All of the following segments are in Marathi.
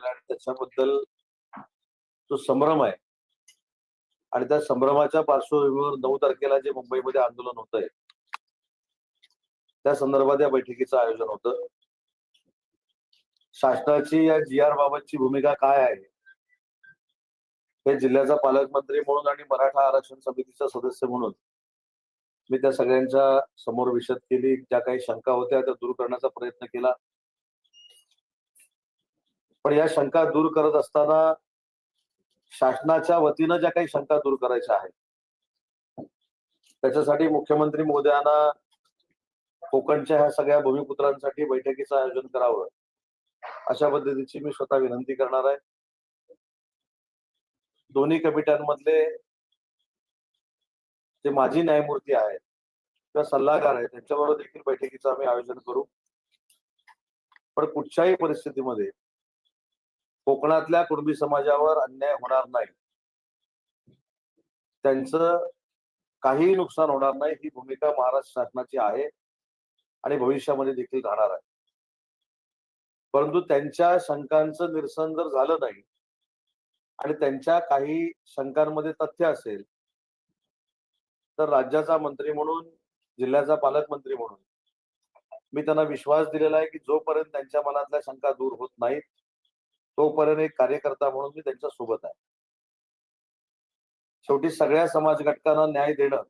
मिळालेला आणि त्याच्याबद्दल जो संभ्रम आहे आणि त्या संभ्रमाच्या पार्श्वभूमीवर नऊ तारखेला जे मुंबईमध्ये आंदोलन होत आहे त्या संदर्भात या बैठकीचं आयोजन होतं. शासनाची या जी आर बाबतची भूमिका काय आहे? हे जिल्ह्याचा पालकमंत्री म्हणून आणि मराठा आरक्षण समितीचा सदस्य म्हणून मी त्या सगळ्यांच्या समोर विशद केली. ज्या काही शंका होत्या त्या दूर करण्याचा प्रयत्न केला. पण या शंका दूर करत असताना शासनाच्या वतीनं ज्या काही शंका दूर करायच्या आहेत त्याच्यासाठी मुख्यमंत्री मोदयांना कोकणच्या ह्या सगळ्या भूमिपुत्रांसाठी बैठकीचं आयोजन करावं. अशा पद्धतीची मी स्वतः विनंती करणार आहे. दोन्ही कमिट्यांमधले जे माजी न्यायमूर्ती आहेत किंवा सल्लागार आहेत त्यांच्याबरोबर देखील बैठकीचं आम्ही आयोजन करू. पण कुठच्याही परिस्थितीमध्ये कोकणातल्या कुणबी समाजावर अन्याय होणार नाही. त्यांचं काहीही नुकसान होणार नाही ही भूमिका महाराष्ट्र शासनाची आहे आणि भविष्यामध्ये देखील राहणार आहे. परंतु त्यांच्या शंकांचं निरसन जर झालं नाही आणि त्यांच्या काही शंकांमध्ये तथ्य असेल तर राज्याचा मंत्री म्हणून जिल्ह्याचा पालकमंत्री म्हणून मी त्यांना विश्वास दिलेला आहे की जोपर्यंत त्यांच्या मनातल्या शंका दूर होत नाहीत तोपर्यंत एक कार्यकर्ता म्हणून मी त्यांच्यासोबत आहे. शेवटी सगळ्या समाज घटकांना न्याय देणं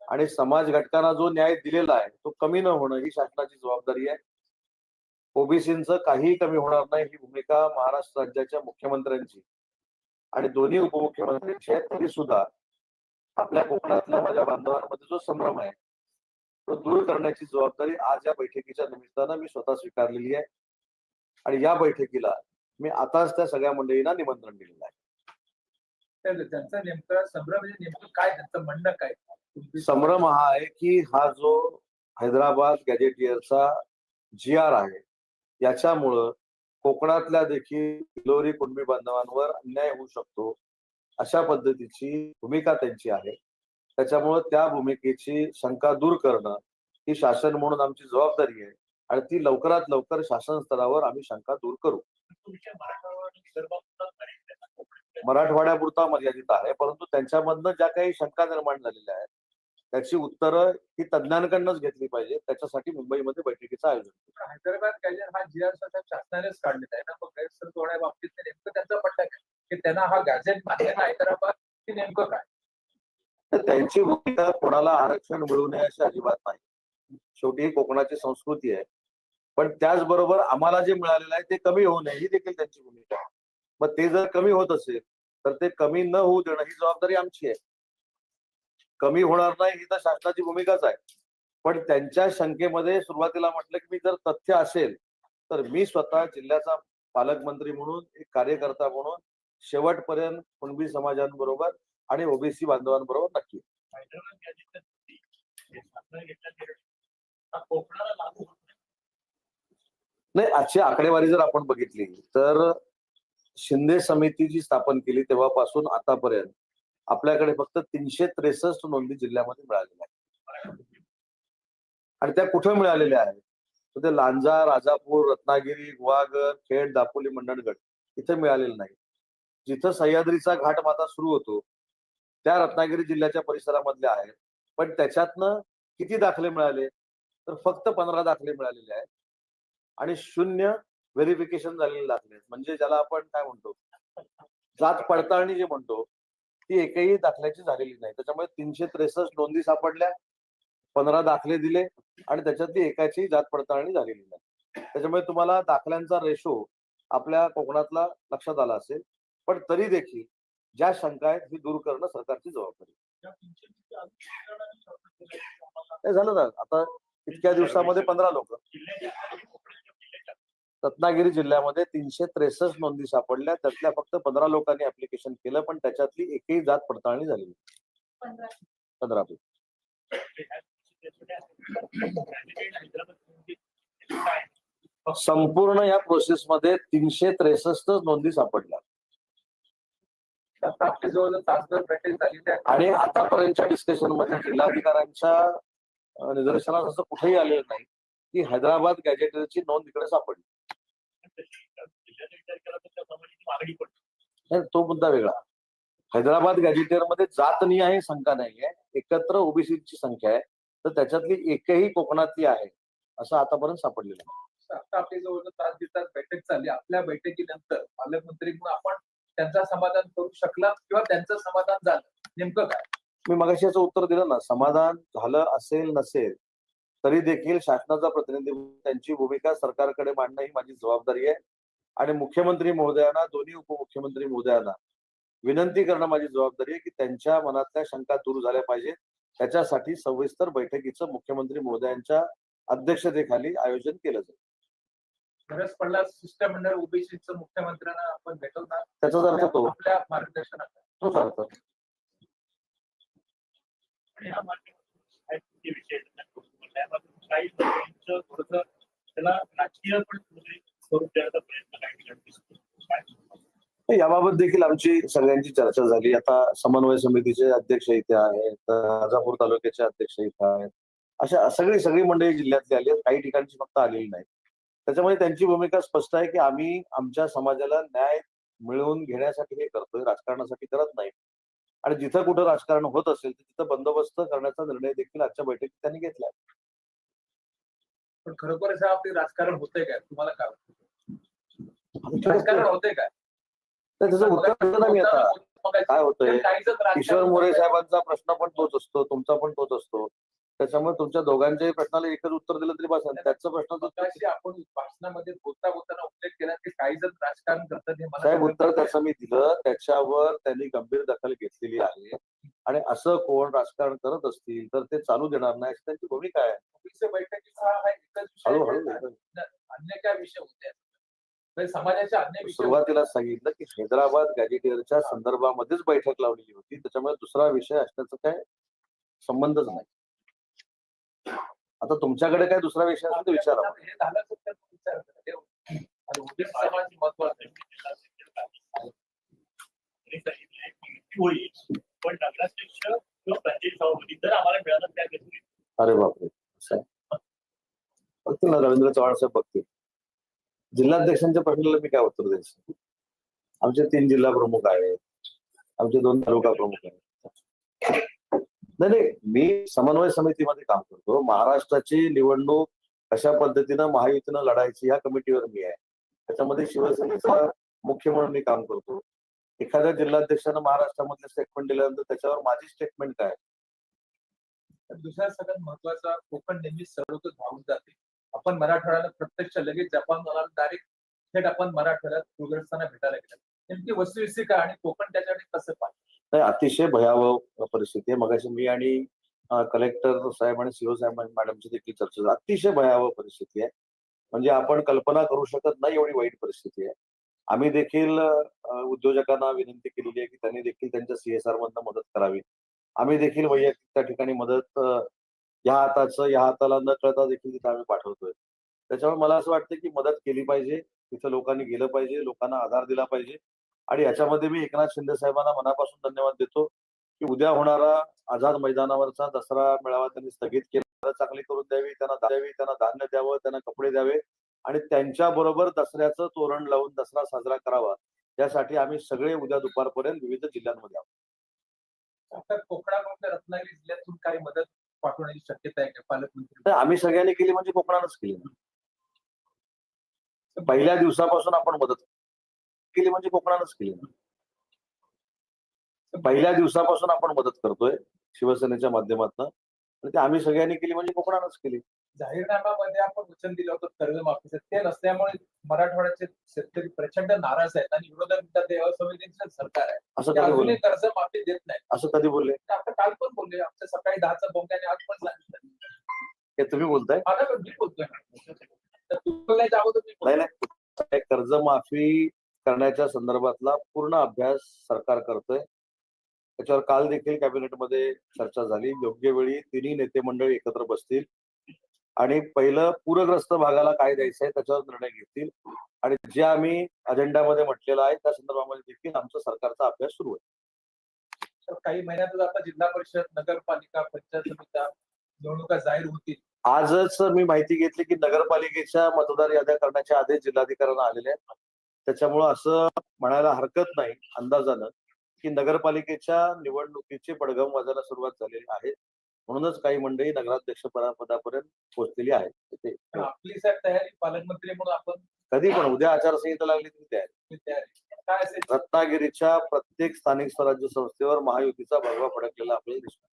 आणि समाज घटकांना जो न्याय दिलेला आहे तो कमी न होणं ही शासनाची जबाबदारी आहे. ओबीसींचं काहीही कमी होणार नाही ही भूमिका महाराष्ट्र राज्याच्या मुख्यमंत्र्यांची आणि दोन्ही उपमुख्यमंत्र्यांची आहे तरी सुद्धा आपल्या कोकणातल्या माझ्या बांधवांमध्ये जो संभ्रम आहे तो दूर करण्याची जबाबदारी आज या बैठकीच्या निमित्तानं मी स्वतः स्वीकारलेली आहे. आणि या बैठकीला मी आताच त्या सगळ्या मंडळींना निमंत्रण दिलेलं आहे. त्यांचं नेमकं संभ्रम म्हणजे नेमकं काय त्यांचं म्हणणं काय? संभ्रम हा आहे की हा जो हैदराबाद गॅजेटियरचा जी आर आहे याच्यामुळं कोकणातल्या देखील लोरी कुणबी बांधवांवर अन्याय होऊ शकतो अशा पद्धतीची भूमिका त्यांची आहे. त्याच्यामुळं त्या भूमिकेची शंका दूर करणं ही शासन म्हणून आमची जबाबदारी आहे. आणि ती लवकरात लवकर शासन स्तरावर आम्ही शंका दूर करू. मराठवाड्यापुरता मर्यादित आहे परंतु त्यांच्यामधनं ज्या काही शंका निर्माण झालेल्या आहेत त्याची उत्तरं ही तज्ज्ञांकडनंच घेतली पाहिजे त्याच्यासाठी मुंबईमध्ये बैठकीचं आयोजन केलं. हैदराबाद गॅजेट हा जी आर शासनानेच काढलेला आहे ना? मग गैरसमज होण्याबाबतीत ते नेमकं त्यांचं काय? की त्यांना हा गॅझेट मान्य हैदराबाद की नेमकं काय? त्यांची भूमिका कोणाला आरक्षण मिळू नये अशी अजिबात नाही. शेवटी ही कोकणाची संस्कृती आहे. पण त्याचबरोबर आम्हाला जे मिळालेलं आहे ते कमी होऊ नये ही देखील त्यांची भूमिका आहे. मग ते जर कमी होत असेल तर ते कमी न होऊ देणं ही जबाबदारी आमची आहे. कमी होणार नाही ही तर शासनाची भूमिकाच आहे. पण त्यांच्या शंकेमध्ये सुरुवातीला म्हटलं की मी जर तथ्य असेल तर मी स्वतः जिल्ह्याचा पालकमंत्री म्हणून एक कार्यकर्ता म्हणून शेवटपर्यंत कुणबी समाजांबरोबर आणि ओबीसी बांधवांबरोबर नक्की. कोकणाला नाही. आजची आकडेवारी जर आपण बघितली तर शिंदे समिती जी स्थापन केली तेव्हापासून आतापर्यंत आपल्याकडे फक्त तीनशे त्रेसष्ट नोंदी जिल्ह्यामध्ये मिळालेल्या आहेत. आणि त्या कुठे मिळालेल्या आहेत? तर ते लांजा राजापूर रत्नागिरी गुहागर खेड दापोली मंडणगड इथे मिळालेलं नाही जिथं सह्याद्रीचा घाट माता सुरू होतो त्या रत्नागिरी जिल्ह्याच्या परिसरामधल्या आहेत. पण त्याच्यातनं किती दाखले मिळाले? तर फक्त पंधरा दाखले मिळालेले आहेत. आणि शून्य व्हेरिफिकेशन झालेले दाखले. म्हणजे ज्याला आपण काय म्हणतो? जात पडताळणी जे म्हणतो ती एकही दाखल्याची झालेली नाही. त्याच्यामुळे तीनशे त्रेसष्ट नोंदी सापडल्या पंधरा दाखले दिले आणि त्याच्यातली एकाची जात पडताळणी झालेली नाही. त्याच्यामुळे तुम्हाला दाखल्यांचा रेशो आपल्या कोकणातला लक्षात आला असेल. पण तरी देखील ज्या शंका आहेत ही दूर करणं सरकारची जबाबदारी झालं ना. आता इतक्या दिवसामध्ये पंधरा लोक. रत्नागिरी जिल्ह्यामध्ये तीनशे त्रेसष्ट नोंदी सापडल्या त्यातल्या फक्त पंधरा लोकांनी ऍप्लिकेशन केलं पण त्याच्यातली एकही जात पडताळणी झाली नाही. पंधरा. संपूर्ण या प्रोसेसमध्ये तीनशे त्रेसष्ट नोंदी सापडल्या आणि आतापर्यंतच्या डिस्कशनमध्ये जिल्हाधिकाऱ्यांच्या अं, निदर्शनास असं कुठेही आलेलं नाही की हैदराबाद गॅजेटरची नोंद इकडे सापडली मागणी नाही, तो मुद्दा वेगळा. हैदराबाद गॅजिटेअरमध्ये जात नाही आहे शंका नाहीये एकत्र ओबीसीची संख्या आहे. तर त्याच्यातली एकही कोकणातली आहे असं आतापर्यंत सापडलेलं नाही. आता आपली जवळ तास दिवसात बैठक झाली. आपल्या बैठकीनंतर पालकमंत्री म्हणून आपण त्यांचा समाधान करू शकला किंवा त्यांचं समाधान झालं? नेमकं काय? मी मगाशी याचं उत्तर दिलं ना समाधान झालं असेल नसेल तरी देखील शासनाचा प्रतिनिधी त्यांची भूमिका सरकारकडे मांडणं ही माझी जबाबदारी आहे. आणि मुख्यमंत्री महोदयांना दोन्ही उपमुख्यमंत्री महोदयांना विनंती करणं माझी जबाबदारी आहे की त्यांच्या मनातल्या शंका दूर झाल्या पाहिजे त्याच्यासाठी सविस्तर बैठकीचं मुख्यमंत्री महोदयांच्या अध्यक्षतेखाली आयोजन केलं जाईल. गरज पडला शिष्टमंडळ ओबीसीचं मुख्यमंत्र्यांना आपण भेटवणार. त्याचाच अर्थ तो. आपल्या मार्गदर्शनात तोच अर्थ. काही त्याला राजकीय पण म्हणजे स्वरूप देण्याचा प्रयत्न काही दिसतो. याबाबत देखील आमची सगळ्यांची चर्चा झाली. आता समन्वय समितीचे अध्यक्ष इथे आहेत राजापूर तालुक्याचे अध्यक्ष इथे आहेत. अशा सगळी सगळी मंडळी जिल्ह्यातली आली आहेत. काही ठिकाणची फक्त आलेली नाही त्याच्यामुळे त्यांची भूमिका स्पष्ट आहे की आम्ही आमच्या समाजाला न्याय मिळवून घेण्यासाठी हे करतोय. राजकारणासाठी करत नाही. आणि जिथं कुठं राजकारण होत असेल तर तिथं बंदोबस्त करण्याचा निर्णय देखील आजच्या बैठकीत त्यांनी घेतला पण खरोखरच हे आपले राजकारण होतंय काय? तुम्हाला काय? राजकारण होतंय काय? त्याचं उत्तर देतो ना मी आता. काय होतंय? किशोर मोरे. साहेबांचा प्रश्न पण तोच असतो तुमचा पण तोच असतो. त्याच्यामुळे तुमच्या दोघांच्याही प्रश्नाला एकच उत्तर दिलं तरी बस. त्याचं प्रश्न आपण भाषणामध्ये बोलता बोलताना उल्लेख केला की काही जण राजकारण करतात मला साहेब उत्तर. त्याचं मी दिलं. त्याच्यावर त्यांनी गंभीर दखल घेतलेली आहे. आणि असं कोण राजकारण करत असतील तर ते चालू देणार नाही अशी त्यांची भूमिका आहे. बैठकीचा हा. अन्य काय विषय होते? म्हणजे समाजाचे अन्य विषय सुरुवातीला सांगितलं की हैदराबाद गॅजेटियरच्या संदर्भामध्येच बैठक लावलेली होती. त्याच्यामुळे दुसरा विषय असण्याचा काय संबंधच नाही. आता तुमच्याकडे काय दुसरा विषय असेल तर विचारा. हे झालं तर त्याचा विचार करा. हे- आणि ओबीसी समाज महत्त्वाचा आहे. त्यांनी सांगितलंय की युती होईल. पण नगराध्यक्ष किंवा पंचायत सभापती जर आम्हाला मिळालं त्या घेतली अरे बापरे. असं आहे. बघतील ना रवींद्र चव्हाण साहेब बघतील. जिल्हाध्यक्षांच्या प्रश्नाला मी काय उत्तर द्यायचं आमचे तीन जिल्हा प्रमुख आहेत. आमचे दोन तालुका प्रमुख आहेत. नाही नाही. मी समन्वय समितीमध्ये काम करतो. महाराष्ट्राची निवडणूक कशा पद्धतीनं महायुतीनं लढायची या कमिटीवर मी आहे. त्याच्यामध्ये शिवसेनेचा मुख्य म्हणून मी काम करतो. एखाद्या जिल्हाध्यक्षानं महाराष्ट्रामधले स्टेटमेंट दिल्यानंतर त्याच्यावर माझी स्टेटमेंट काय? तर दुसरा सगळ्यात महत्त्वाचा कोकण नेहमी सर्वत्र धावून जाते. आपण मराठवाड्याला प्रत्यक्ष लगेच जपान डायरेक्ट थेट आपण मराठवाड्यात पूरग्रस्तांना भेटायला गेलो. नेमकी वस्तुस्थिती आणि कोकण त्याच्याकडे कसं पाहिजे नाही अतिशय भयावह परिस्थिती आहे. मगाशी मी आणि कलेक्टर साहेब आणि सीओ साहेब मॅडमची देखील चर्चा झाली. अतिशय भयावह परिस्थिती आहे. म्हणजे आपण कल्पना करू शकत नाही एवढी वाईट परिस्थिती आहे. आम्ही देखील उद्योजकांना विनंती केलेली आहे की त्यांनी देखील त्यांच्या सीएसआर मधनं मदत करावी. आम्ही देखील वैयक्तिक त्या ठिकाणी मदत या हाताचं या हाताला न कळता देखील तिथे आम्ही पाठवतोय. त्याच्यामुळे मला असं वाटतं की मदत केली पाहिजे. तिथं लोकांनी गेलं पाहिजे लोकांना आधार दिला पाहिजे. आणि याच्यामध्ये मी एकनाथ शिंदे साहेबांना मनापासून धन्यवाद देतो की उद्या होणारा आझाद मैदानावरचा दसरा मेळावा त्यांनी स्थगित केला. चांगली करून द्यावी त्यांना द्यावी त्यांना धान्य द्यावं त्यांना कपडे द्यावे आणि त्यांच्या बरोबर दसऱ्याचं तोरण लावून दसरा साजरा करावा. यासाठी आम्ही सगळे उद्या दुपारपर्यंत विविध जिल्ह्यांमध्ये आहोत. कोकणामध्ये रत्नागिरी जिल्ह्यातून काही मदत पाठवण्याची शक्यता आहे का? पालकमंत्री तर आम्ही सगळ्यांनी केली म्हणजे कोकणानंच केली. पहिल्या दिवसापासून आपण मदत केली म्हणजे कोकणानंच केली ना. पहिल्या दिवसापासून आपण मदत करतोय शिवसेनेच्या माध्यमातून. आणि ते आम्ही सगळ्यांनी केली म्हणजे कोकणानंच केली. जाहीरनाम्यामध्ये आपण वचन दिलं होतं कर्जमाफीचं ते नसल्यामुळे मराठवाड्याचे शेतकरी प्रचंड नाराज आहेत आणि विरोधक असंवेदनशील सरकार आहे. असं अजूनही कर्जमाफी देत नाही असं कधी बोलले? आता काल पण बोलले. आमच्या सकाळी दहाचा बोंग्याने आज पण सांगितलं. हे तुम्ही बोलताय? मी बोलतोय. नाही कर्जमाफी करण्याच्या संदर्भातला पूर्ण अभ्यास सरकार करतोय. त्याच्यावर काल देखील कॅबिनेटमध्ये चर्चा झाली. योग्य वेळी तिन्ही नेते मंडळी एकत्र बसतील आणि पहिलं पूरग्रस्त भागाला काय द्यायचं आहे त्याच्यावर निर्णय घेतील आणि जे आम्ही अजेंडामध्ये म्हटलेलं आहे त्या संदर्भामध्ये देखील आमचा सरकारचा अभ्यास सुरू आहे. तर काही महिन्यातच आता जिल्हा परिषद नगरपालिका पंचायत समित्या निवडणुका जाहीर होतील. आजच मी माहिती घेतली की नगरपालिकेच्या मतदार याद्या करण्याचे आदेश जिल्हाधिकाऱ्यांना आलेले आहेत. त्याच्यामुळं असं म्हणायला हरकत नाही अंदाजानं की नगरपालिकेच्या निवडणुकीचे पडगम वाजायला सुरुवात झालेली आहे. म्हणूनच काही मंडळी नगराध्यक्ष पदा- पदापर्यंत पोहोचलेली आहेत आपली साहेब तयारी पालकमंत्री म्हणून आपण कधी पण उद्या आचारसंहिता लागली तरी तयारी रत्नागिरीच्या प्रत्येक स्थानिक स्वराज्य संस्थेवर महायुतीचा भगवा फडकलेला आपल्याला दिसतो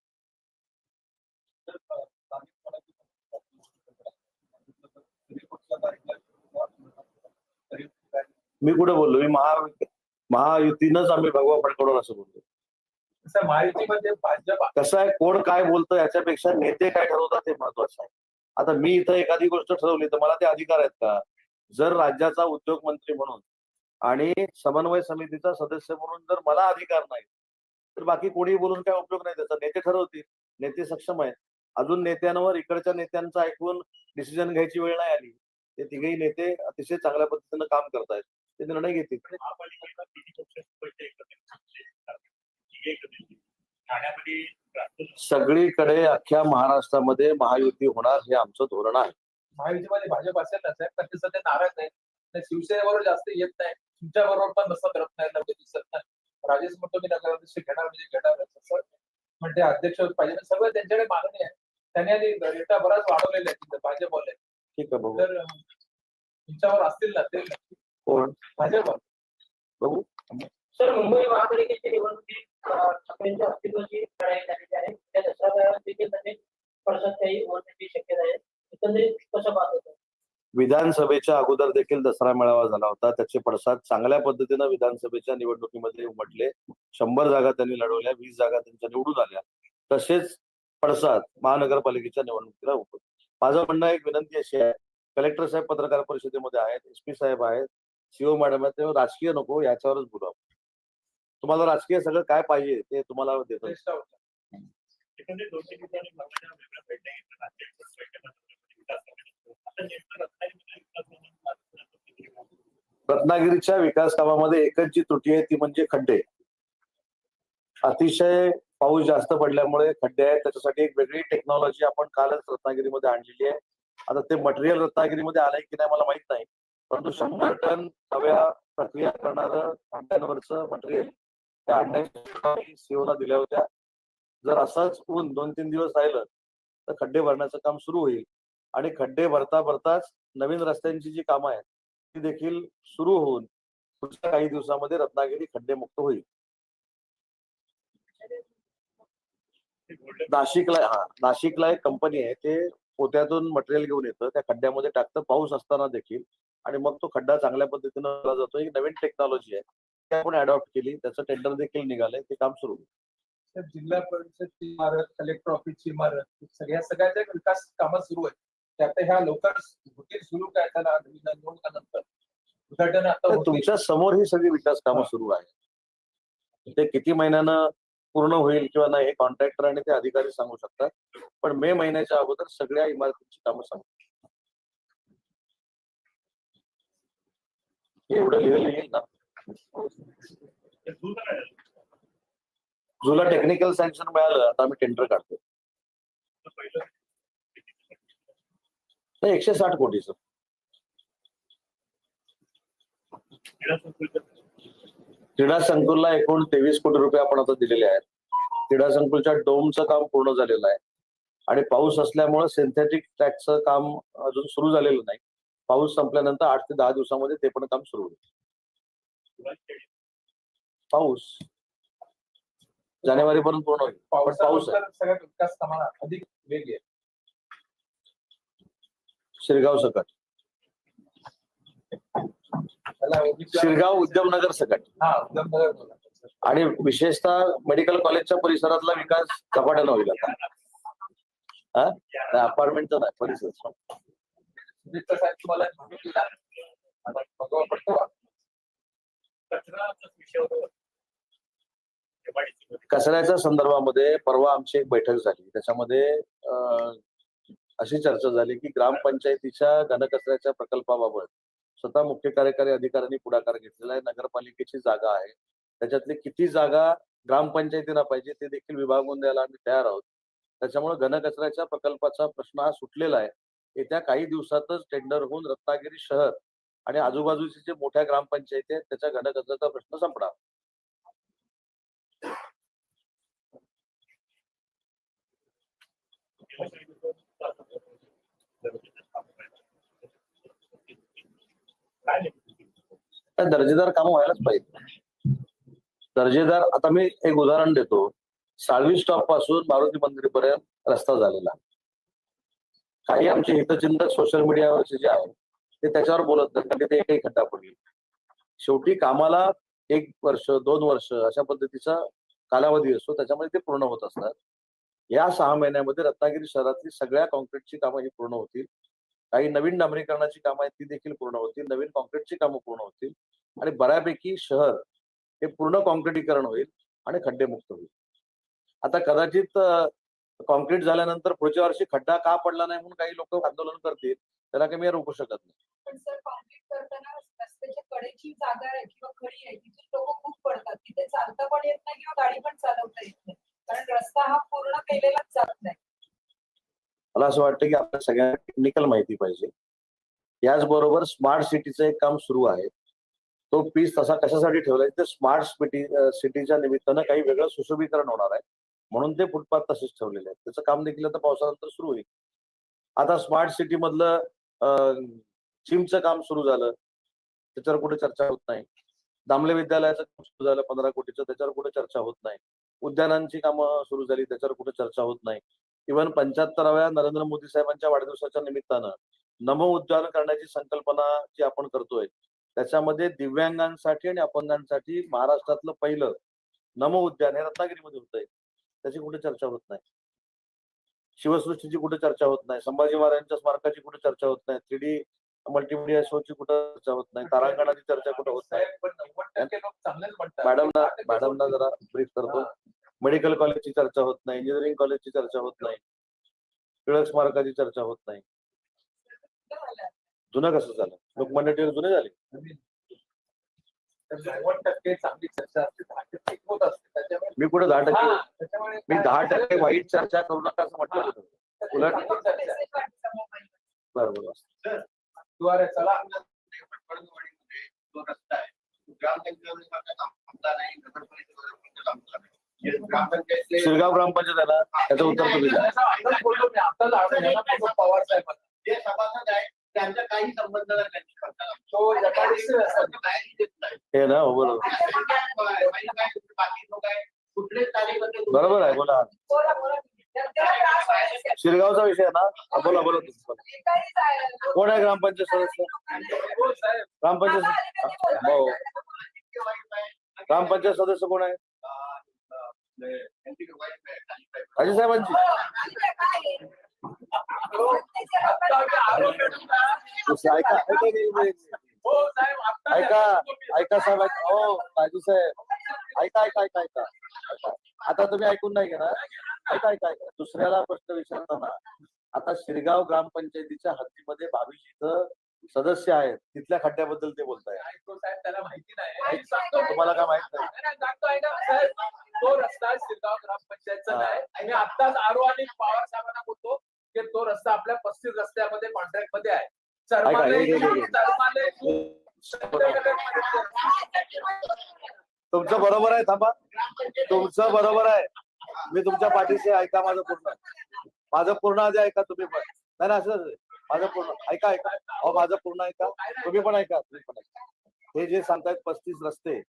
स्थानिक? मी कुठे बोललो? मी महा महायुतीनंच आम्ही भगवा फडकवणार असं महायुतीमध्ये भाजप कसं आहे? कोण काय बोलतं याच्यापेक्षा नेते काय ठरवतात ते महत्वाचं आहे. आता मी इथं एखादी गोष्ट ठरवली तर मला ते अधिकार आहेत का? जर राज्याचा उद्योग मंत्री म्हणून आणि समन्वय समितीचा सदस्य म्हणून जर मला अधिकार नाही तर बाकी कोणी बोलून काय उपयोग नाही त्याचा. नेते ठरवतील. नेते सक्षम आहेत. अजून नेत्यांवर इकडच्या नेत्यांचं ऐकून डिसिजन घ्यायची वेळ नाही आली. ते तिघही नेते अतिशय चांगल्या पद्धतीनं काम करतायत. ते निर्णय घेतील. सगळीकडे अख्ख्या महाराष्ट्रामध्ये महायुती होणार हे आमचं धोरण आहे. महायुतीमध्ये भाजप असेल ना साहेब तर ते सध्या नाराज आहे आणि शिवसेनेबरोबर जास्त येत नाही. तुमच्या बरोबर पण नसं करत नाही लवकर दिसत नाही. राजेश म्हणतो मी नगराध्यक्ष घेणार म्हणजे घेणार असं म्हणते अध्यक्ष पाहिजे. ना सगळं त्यांच्याकडे मागणी आहे. त्यांनी रेटा बराच वाढवलेल्या आहेत तिथं भाजपवाले. ठीक आहे बघू. तर तुमच्यावर असतील ना ते नक्की. कोण? भाजप. बघू. सर मुंबई महापालिकेची निवडणुकीत अ, ठाकरेंच्या अस्तित्वाची लढाई झालेली आहे. त्या दसरा मेळाव्यात देखील त्यांनी पडसादशाही होण्याची शक्यता आहे. एकंदरीत कसं पाहत होतं? विधानसभेच्या अगोदर देखील दसरा मेळावा झाला होता. त्याचे पडसाद चांगल्या पद्धतीनं विधानसभेच्या निवडणुकीमध्ये उमटले. शंभर जागा त्यांनी लढवल्या वीस जागा त्यांच्या निवडून आल्या. तसेच पडसाद महानगरपालिकेच्या निवडणुकीला उमटले माझं म्हणणं एक विनंती अशी आहे. कलेक्टर साहेब पत्रकार परिषदेमध्ये आहेत एस पी साहेब आहेत सीओ मॅडम आहेत तेव्हा राजकीय नको याच्यावरच बोलू आपण. तुम्हाला राजकीय सगळं काय पाहिजे ते तुम्हाला देतो. रत्नागिरीच्या विकास कामामध्ये एकच जी त्रुटी आहे ती म्हणजे खड्डे. अतिशय पाऊस जास्त पडल्यामुळे खड्डे आहेत त्याच्यासाठी एक वेगळी टेक्नॉलॉजी आपण कालच रत्नागिरीमध्ये आणलेली आहे. आता ते मटेरियल रत्नागिरीमध्ये आलंय की नाही मला माहीत नाही. परंतु शंभर टन हव्या प्रक्रिया करणारं अंड्यांवरचं मटेरियल त्या अंड्यांच्या सीओला दिल्या होत्या. जर असंच ऊन दोन तीन दिवस राहिलं तर खड्डे भरण्याचं काम सुरू होईल. आणि खड्डे भरता भरताच नवीन रस्त्यांची जी कामं आहेत ती देखील सुरू होऊन पुढच्या काही दिवसामध्ये रत्नागिरी खड्डे मुक्त होईल. नाशिकला हा नाशिकला एक कंपनी आहे ते पोत्यातून मटेरियल घेऊन येतं त्या खड्ड्यामध्ये टाकतं. पाऊस असताना देखील. आणि मग तो खड्डा चांगल्या पद्धतीनं भरला जातो. ही नवीन टेक्नॉलॉजी आहे. ती आपण अडॉप्ट केली. त्याचं टेंडर देखील निघालंय. ते काम सुरू जिल्हा परिषदची इमारत कलेक्टर ऑफिसची इमारत सगळ्या सगळ्याच्या विकास कामं सुरू आहेत. ह्या सुरू काय त्याला. तुमच्यासमोर ही सगळी विकास कामं सुरू आहेत. ते किती महिन्यानं पूर्ण होईल किंवा नाही हे कॉन्ट्रॅक्टर आणि ते अधिकारी सांगू शकतात. पण मे महिन्याच्या अगोदर सगळ्या इमारतींची कामं सांगू एवढं लिहिलं येईल ना. जुला टेक्निकल सँक्शन मिळालं आता आम्ही टेंडर काढतो नाही, एकशे साठ कोटीचं क्रीडा संकुल क्रीडा संकुलला एकूण तेवीस कोटी रुपये आपण आता दिलेले आहेत. क्रीडा संकुलच्या डोमचं काम पूर्ण झालेलं आहे. आणि पाऊस असल्यामुळे सिंथेटिक ट्रॅकचं काम अजून सुरू झालेलं नाही. पाऊस संपल्यानंतर आठ ते दहा दिवसामध्ये ते पण काम सुरू होईल. पाऊस. जानेवारी पर्यंत पूर्ण होईल. पाऊस अधिक वेग आहे. शिरगाव सकट. शिरगाव उद्यमनगर सकट हा. आणि विशेषतः मेडिकल कॉलेजच्या परिसरातला विकास झपाट्यानं होईल आता. अपार्टमेंटचा नाही परिसर. कचऱ्याच्या संदर्भामध्ये परवा आमची एक बैठक झाली. त्याच्यामध्ये अशी चर्चा झाली की ग्रामपंचायतीच्या घनकचऱ्याच्या प्रकल्पाबाबत स्वतः मुख्य कार्यकारी अधिकाऱ्यांनी पुढाकार घेतलेला आहे. नगरपालिकेची जागा आहे. त्याच्यातली किती जागा ग्रामपंचायतीला पाहिजे ते देखील विभागून द्यायला आम्ही तयार आहोत. त्याच्यामुळे घनकचऱ्याच्या प्रकल्पाचा प्रश्न हा सुटलेला आहे. येत्या काही दिवसातच टेंडर होऊन रत्नागिरी शहर आणि आजूबाजूचे जे मोठ्या ग्रामपंचायती आहेत त्याच्या घनकचऱ्याचा प्रश्न संपणार. दर्जेदार काम व्हायलाच पाहिजे. दर्जेदार आता मी एक उदाहरण देतो. साळवी स्टॉपपासून मारुती मंदिरपर्यंत रस्ता झालेला. काही आमचे हितचिंतक सोशल मीडियावरचे जे आहेत ते त्याच्यावर बोलत नाही कारण ते एकही खड्डा पडली शेवटी कामाला एक वर्ष दोन वर्ष अशा पद्धतीचा कालावधी असतो त्याच्यामध्ये ते पूर्ण होत असतात. या सहा महिन्यामध्ये रत्नागिरी शहरातली सगळ्या कॉन्क्रीटची कामं ही पूर्ण होतील. काही नवीन डांबरीकरणाची कामं आहेत ती देखील पूर्ण होतील. नवीन कॉन्क्रीटची कामं पूर्ण होतील. आणि बऱ्यापैकी शहर हे पूर्ण कॉन्क्रिटीकरण होईल आणि खड्डेमुक्त होईल. आता कदाचित कॉन्क्रीट झाल्यानंतर पुढच्या वर्षी खड्डा का पडला नाही म्हणून काही लोक आंदोलन करतील त्याला काही मी रोखू शकत नाही. पण सर करताना कडेची जागा आहे किंवा खडी आहे लोक खूप पडतात. तिथे चालता पण येत नाही किंवा गाडी पण चालवता येत नाही. कारण रस्ता हा पूर्ण केलेलाच जात नाही. मला असं वाटतं की आपल्या सगळ्यांना टेक्निकल माहिती पाहिजे. याचबरोबर स्मार्ट सिटीचं एक काम सुरू आहे. तो पीस तसा कशासाठी ठेवलाय? ते स्मार्ट सिटी सिटीच्या निमित्तानं काही वेगळं सुशोभीकरण होणार आहे. म्हणून ते फुटपाथ तसेच ठेवलेले आहेत. त्याचं काम देखील आता पावसानंतर सुरू होईल. आता स्मार्ट सिटी मधलं जिमचं काम सुरू झालं. त्याच्यावर कुठे चर्चा होत नाही. दामले विद्यालयाचं काम सुरू झालं पंधरा कोटीचं. त्याच्यावर कुठे चर्चा होत नाही. उद्यानांची कामं सुरू झाली. त्याच्यावर कुठे चर्चा होत नाही. इव्हन पंच्याहत्तराव्या नरेंद्र मोदी साहेबांच्या वाढदिवसाच्या निमित्तानं नमो उद्यान करण्याची संकल्पना जी आपण करतोय त्याच्यामध्ये दिव्यांगांसाठी आणि अपंगांसाठी महाराष्ट्रातलं पहिलं नमो उद्यान हे रत्नागिरीमध्ये होतंय. त्याची कुठे चर्चा होत नाही. शिवसृष्टीची कुठे चर्चा होत नाही. संभाजी महाराजांच्या स्मारकाची कुठे चर्चा होत नाही. थ्री डी मल्टीमीडिया शोची कुठे चर्चा होत नाही. तारांगणाची चर्चा कुठे होत नाही. दहा टक्के मॅडमना लोक- जरा ब्रीफ करतो. मेडिकल कॉलेजची चर्चा होत नाही इंजिनिअरिंग कॉलेजची चर्चा होत नाही टिळक स्मारकाची चर्चा होत नाही. जुनं कसं झालं? लोकमान्य टिळक जुने झाले? मी कुठे दहा टक्के मी दहा टक्के वाईट चर्चा करू नका असं म्हटलं होतं. उलट- बरोबर द्वारे चला पटवर्धनवाडीमध्ये जो रस्ता आहे तो शिरगाव ग्रामपंचायत आहे ना त्याचं उत्तर तुम्ही पवार साहेब काही संबंध हे ना हो बरोबर. आहे बरोबर आहे बोला. शिरगावचा विषय आहे ना? बोला बोला तुम्ही कोण आहे ग्रामपंचायत सदस्य? ग्रामपंचायत हो. ग्रामपंचायत सदस्य कोण आहे? राजे साहेबांची ऐका ऐका साहेब ऐका साहेब हो राजू साहेब ऐका ऐका ऐका ऐका ऐका. आता तुम्ही ऐकून नाही घेणार ऐका ऐका ऐका दुसऱ्याला प्रश्न विचारताना आता शिरगाव ग्रामपंचायतीच्या हद्दीमध्ये बावीस इथं सदस्य आहेत तिथल्या खड्ड्याबद्दल ते बोलताय. तो साहेब त्याला माहिती नाही. तुम्हाला काय माहीत नाही. तो रस्ता शिरगाव ग्रामपंचायतचा. नाही. आणि आत्ताच आरो आणि पवार साहेबांना बोलतो की तो रस्ता आपल्या पस्तीस रस्त्यामध्ये कॉन्ट्रॅक्टमध्ये आहे तुमचं बरोबर आहे थांबा. तुमचं बरोबर आहे. मी तुमच्या पाठीशी. ऐका माझं पूर्ण. माझं पूर्ण आधी ऐका तुम्ही पण. नाही असं. माझं पूर्ण ऐका ऐका. अहो माझं पूर्ण ऐका. तुम्ही पण ऐका. तुम्ही पण ऐका. हे जे सांगतायत पस्तीस रस्ते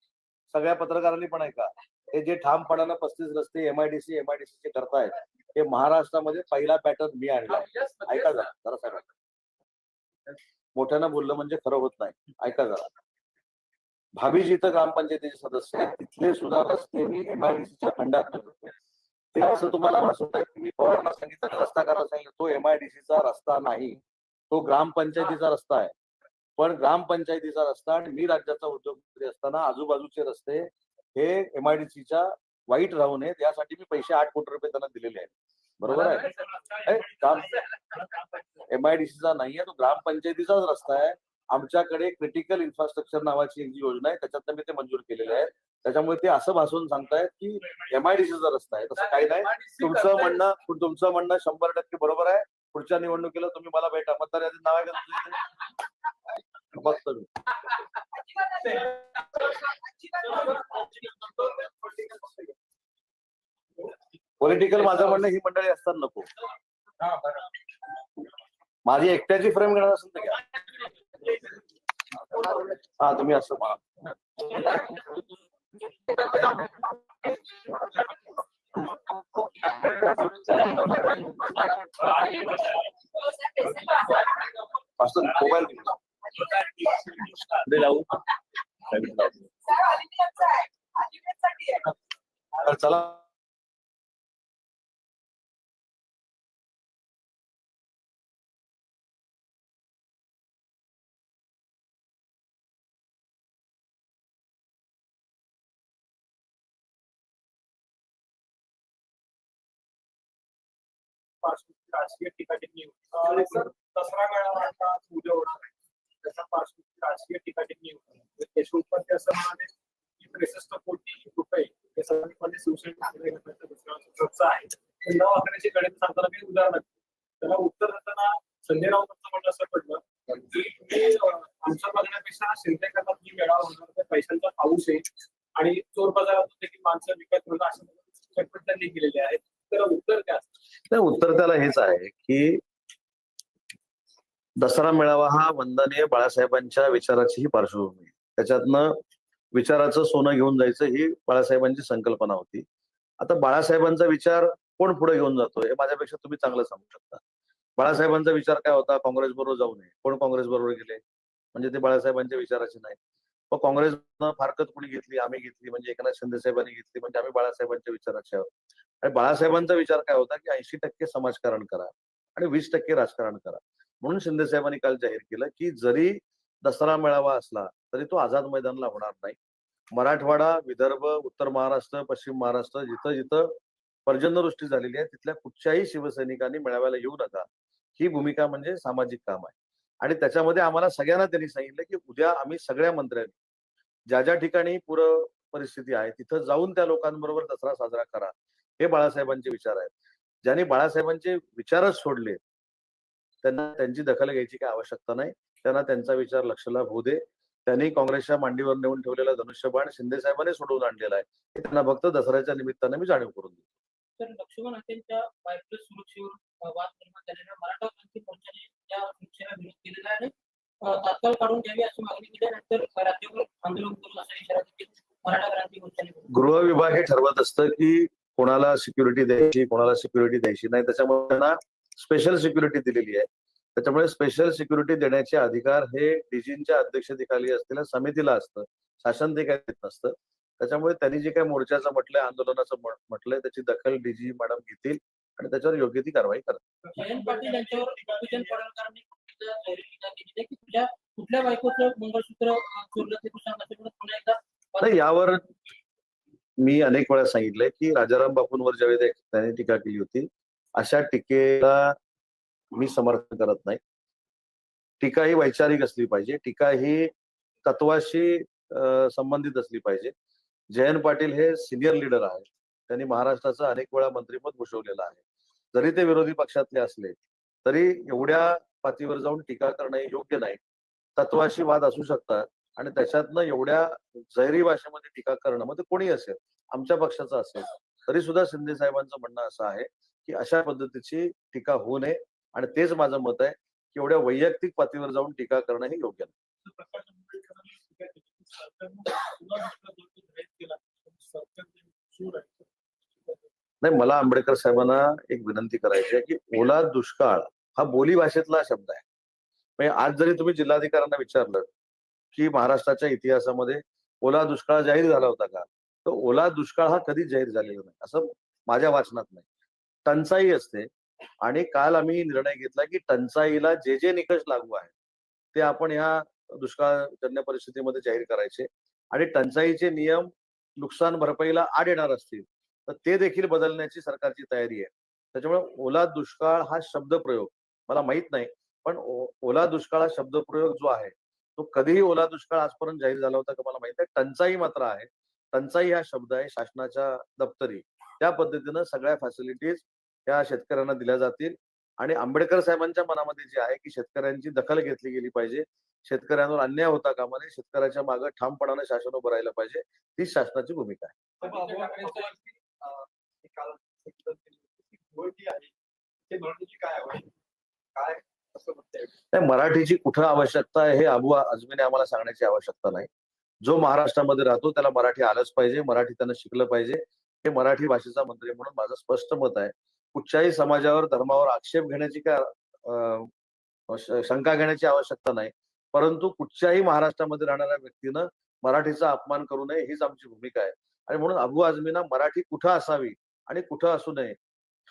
सगळ्या पत्रकारांनी पण ऐका. हे जे ठामपणानं पस्तीस रस्ते एमआयडीसी एमआयडीसी चे करतायत हे महाराष्ट्रामध्ये पहिला पॅटर्न मी आणला ऐका जरा जरा सगळं. मोठ्यानं बोललं म्हणजे खरं होत नाही. ऐका जरा. भाभी जिथं ग्रामपंचायतीचे सदस्य आहेत. तिथले सुद्धा रस्ते मी एमआयडीसीच्या फंडात ठेवतो. ते असं तुम्हाला वाटत आहे की मी पवारांना सांगितलं रस्ता करायला सांगितलं तो एमआयडीसीचा रस्ता नाही तो ग्रामपंचायतीचा रस्ता आहे. पण ग्रामपंचायतीचा रस्ता आणि मी राज्याचा उद्योगमंत्री असताना आजूबाजूचे रस्ते हे एमआयडीसीच्या वाईट राहू नयेत यासाठी मी पैसे आठ कोटी रुपये त्यांना दिलेले आहेत. बरोबर आहे? एमआयडीसीचा नाहीये तो ग्रामपंचायतीचाच रस्ता आहे. आमच्याकडे क्रिटिकल इन्फ्रास्ट्रक्चर नावाची एक जी योजना आहे त्याच्यात मी ते मंजूर केलेले आहे त्याच्यामुळे ते असं भासून सांगतायत की एमआयडीसीचा रस्ता आहे तसं काही नाही. तुमचं म्हणणं तुमचं म्हणणं शंभर टक्के बरोबर आहे. पुढच्या निवडणुकीला तुम्ही मला भेटा. मतदार यादीत नाव आहे का. पॉलिटिकल माझं म्हणणं ही मंडळी असतात नको. माझी एकट्याची फ्रेम घेणार असेल तर घ्या. हा तुम्ही असं मोबाईल लावू चला. पार्श्वभूमी राजकीय सर. दसरा मेळावा आता उद्या होणार आहे. त्याचा पार्श्वभूमी राजकीय टीकाटिप्पणी होती देशमुख पण ते असं म्हणाले की त्रेसष्ट कोटी रुपये हे सर्वांमध्ये शिवसेना ठाकरे गटाच्या दुसऱ्या आहे. न वाकण्याची गणित सांगताना मी उदाहरण. त्याला उत्तर देताना संजय राऊतांचं म्हणणं असं पडलं की आमच्या बघण्यापेक्षा शिंदे गटात मेळावा होणार त्या पैशांचा पाऊस आहे आणि चोर बाजारातून देखील माणसं विकत होतं अशा त्यांनी केलेले आहेत. तर उत्तर काय उत्तर त्याला हेच आहे की दसरा मेळावा हा वंदनीय बाळासाहेबांच्या विचाराची ही पार्श्वभूमी आहे. त्याच्यातनं विचाराचं सोनं घेऊन जायचं ही बाळासाहेबांची संकल्पना होती. आता बाळासाहेबांचा विचार कोण पुढे घेऊन जातो हे माझ्यापेक्षा तुम्ही चांगलं सांगू शकता. बाळासाहेबांचा विचार काय होता? काँग्रेस बरोबर जाऊ नये. कोण काँग्रेस बरोबर गेले? म्हणजे ते बाळासाहेबांच्या विचाराचे नाही मग काँग्रेसनं फारकत कुणी घेतली? आम्ही घेतली. म्हणजे एकनाथ शिंदे साहेबांनी घेतली. म्हणजे आम्ही बाळासाहेबांच्या विचाराचे आहोत. बाळासाहेबांचा विचार काय होता की ऐंशी टक्के समाजकारण करा आणि वीस टक्के राजकारण करा. म्हणून शिंदे साहेबांनी काल जाहीर केलं की जरी दसरा मेळावा असला तरी तो आझाद मैदानला होणार नाही. मराठवाडा विदर्भ उत्तर महाराष्ट्र पश्चिम महाराष्ट्र जिथं जिथं पर्जन्यवृष्टी झालेली आहे तिथल्या कुठच्याही शिवसैनिकांनी मेळाव्याला येऊ नका. ही भूमिका म्हणजे सामाजिक काम आहे. आणि त्याच्यामध्ये आम्हाला सगळ्यांना त्यांनी सांगितलं की उद्या आम्ही सगळ्या मंत्र्यांनी ज्या ज्या ठिकाणी पूर परिस्थिती आहे तिथं जाऊन त्या लोकांबरोबर दसरा साजरा करा. हे बाळासाहेबांचे विचार आहेत. ज्यांनी बाळासाहेबांचे विचारच सोडले त्यांना त्यांची दखल घ्यायची काही आवश्यकता नाही. त्यांना त्यांचा विचार लक्षला होऊ दे. त्यांनी काँग्रेसच्या मांडीवर नेऊन ठेवलेला धनुष्यबाण शिंदे साहेबांनी सोडवून आणलेला आहे. हे त्यांना फक्त दसऱ्याच्या निमित्ताने मी जाणीव करून देतो. तर लक्ष्मण हत्यांच्या बायकोच्या सुरक्षेवर अ, वाद निर्माण झालेला मराठा क्रांती मोर्चाने त्या सुरक्षेला विरोध केलेला आहे. अ, तात्काळ काढून घ्यावी अशी मागणी केल्यानंतर राज्यभर आंदोलन करू असा इशारा देखील मराठा क्रांती मोर्चाने दिला. गृह विभाग हे ठरवत असतं की कोणाला सिक्युरिटी द्यायची कोणाला सिक्युरिटी द्यायची नाही. त्याच्यामुळे त्यांना स्पेशल सिक्युरिटी दिलेली आहे. त्याच्यामुळे स्पेशल सिक्युरिटी देण्याचे अधिकार हे डीजींच्या अध्यक्षतेखाली असलेल्या समितीला असतं. शासन ते काय देत नसतं. त्याच्यामुळे त्यांनी जे काही मोर्चाचं म्हटलंय आंदोलनाचं म्हट- म्हटलंय त्याची दखल डीजी मॅडम घेतील आणि त्याच्यावर योग्य ती कारवाई करतील. यावर मी अनेक वेळा सांगितलंय की राजाराम बापूंवर ज्यावेळी त्याने टीका केली होती अशा टीकेला मी समर्थन करत नाही. टीका ही वैचारिक असली पाहिजे. टीका ही तत्वाशी संबंधित असली पाहिजे. जयंत पाटील हे सिनियर लीडर आहेत. त्यांनी महाराष्ट्राचं अनेक वेळा मंत्रिपद भूषवलेलं आहे. जरी ते विरोधी पक्षातले असले तरी एवढ्या पातळीवर जाऊन टीका करणं योग्य नाही. तत्वाशी वाद असू शकतात आणि त्याच्यातनं एवढ्या जैरी भाषेमध्ये टीका करणं मग ते कोणी असेल? आमच्या पक्षाचं असेल. तरी सुद्धा शिंदे साहेबांचं म्हणणं असं आहे की अशा पद्धतीची टीका होऊ नये आणि तेच माझं मत आहे की एवढ्या वैयक्तिक पातळीवर जाऊन टीका करणं हे योग्य नाही. नाही मला आंबेडकर साहेबांना एक विनंती करायची आहे की ओला दुष्काळ हा बोली भाषेतला शब्द आहे. म्हणजे आज जरी तुम्ही जिल्हाधिकाऱ्यांना विचारलं की महाराष्ट्राच्या इतिहासामध्ये ओला दुष्काळ जाहीर झाला होता का? तर ओला दुष्काळ हा कधीच जाहीर झालेला नाही असं माझ्या वाचनात नाही. टंचाई असते आणि काल आम्ही निर्णय घेतला की टंचाईला जे जे निकष लागू आहेत ते आपण ह्या दुष्काळजन्य परिस्थितीमध्ये जाहीर करायचे आणि टंचाईचे नियम नुकसान भरपाईला आड येणार असतील तर ते देखील बदलण्याची सरकारची तयारी आहे. त्याच्यामुळे ओला दुष्काळ हा शब्दप्रयोग मला माहीत नाही पण ओला दुष्काळ हा शब्दप्रयोग जो आहे तो कधीही ओला दुष्काळ आजपर्यंत जाहीर झाला होता का मला माहीत आहे टंचाई मात्र आहे. टंचाई हा शब्द आहे शासनाच्या दप्तरी. त्या पद्धतीनं सगळ्या फॅसिलिटीज या शेतकऱ्यांना दिल्या जातील. आणि आंबेडकर साहेबांच्या मनामध्ये जे आहे की शेतकऱ्यांची दखल घेतली गेली पाहिजे. शेतकऱ्यांवर अन्याय होता कामा नये. शेतकऱ्याच्या मागे ठामपणाने शासन उभं राहिलं पाहिजे. तीच शासनाची भूमिका आहे? काय नाही मराठीची कुठं आवश्यकता आहे हे अबू आझमीने आम्हाला सांगण्याची आवश्यकता नाही. जो महाराष्ट्रामध्ये राहतो त्याला मराठी आलंच पाहिजे मराठी त्यानं शिकलं पाहिजे. हे मराठी भाषेचा मंत्री म्हणून माझं स्पष्ट मत आहे. कुठच्याही समाजावर धर्मावर आक्षेप घेण्याची काय शंका घेण्याची आवश्यकता नाही. परंतु कुठच्याही महाराष्ट्रामध्ये राहणाऱ्या व्यक्तीनं मराठीचा अपमान करू नये हीच आमची भूमिका आहे. आणि म्हणून अबू आझमीना मराठी कुठं असावी आणि कुठं असू नये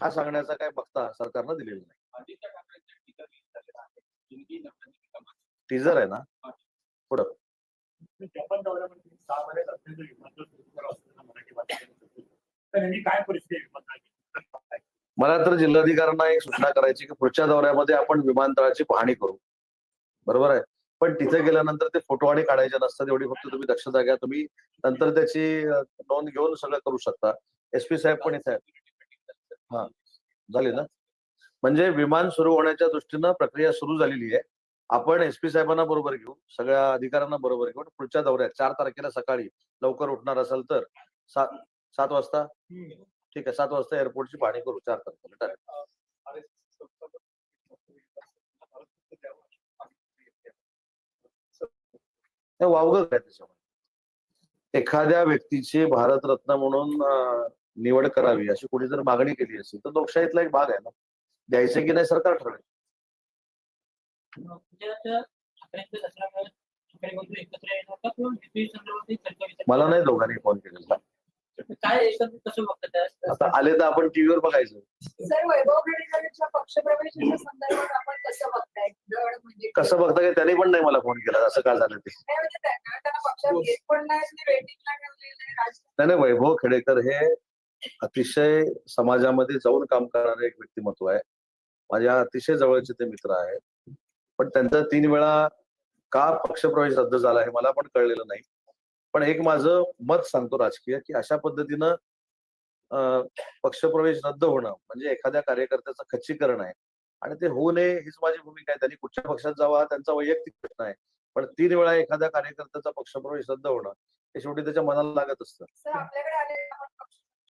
हा सांगण्याचा काय बघता सरकारनं दिलेला नाही. टीजर आहे ना? विमानतळाची मला तर जिल्हाधिकाऱ्यांना एक सूचना करायची की पुढच्या दौऱ्यामध्ये आपण विमानतळाची पाहणी करू. बरोबर आहे? पण तिथे गेल्यानंतर ते फोटो आणि काढायचे नसतात एवढी फक्त तुम्ही दक्षता घ्या. तुम्ही नंतर त्याची नोंद घेऊन सगळं करू शकता. एस पी साहेब पण इथे आहेत. हा. झाली ना? म्हणजे विमान सुरू होण्याच्या दृष्टीनं प्रक्रिया सुरू झालेली आहे. आपण एस पी साहेबांना बरोबर घेऊ सगळ्या अधिकाऱ्यांना बरोबर घेऊन पुढच्या दौऱ्यात चार तारखेला सकाळी लवकर उठणार असेल तर सात सात वाजता? ठीक आहे सात वाजता एअरपोर्टची पाहणी करू चार तारखेला. चालेल. वावग काय त्याच्यामध्ये? एखाद्या व्यक्तीची भारतरत्न म्हणून निवड करावी अशी कोणी जर मागणी केली असेल तर लोकशाहीतला एक भाग आहे ना. द्यायचं की नाही सरकार ठरवेल. विचार मला नाही दोघांनी फोन केलेला. काय बघतात आता आले तर आपण टीव्हीवर बघायचं. सर वैभव खेडेकरांच्या पक्षप्रवेशाच्या संदर्भात आपण कसं बघताय? धड म्हणजे कसं बघता की त्यांनी पण नाही मला फोन केला असं का झालं ते? नाही म्हणजे नाही, वैभव खेडेकर हे अतिशय समाजामध्ये जाऊन काम करणारे एक व्यक्तिमत्व आहे. माझ्या अतिशय जवळचे ते मित्र आहेत. पण त्यांचा तीन वेळा का पक्षप्रवेश रद्द झाला हे मला पण कळलेलं नाही. पण एक माझं मत सांगतो राजकीय की अशा पद्धतीनं पक्षप्रवेश रद्द होणं म्हणजे एखाद्या कार्यकर्त्याचं खच्चीकरण आहे. आणि ते होऊ नये हीच माझी भूमिका आहे. त्यांनी कुठच्या पक्षात जावा हा त्यांचा वैयक्तिक प्रश्न आहे. पण तीन वेळा एखाद्या कार्यकर्त्याचा पक्षप्रवेश रद्द होणं हे शेवटी त्याच्या मनाला लागत असतं. आपल्याकडे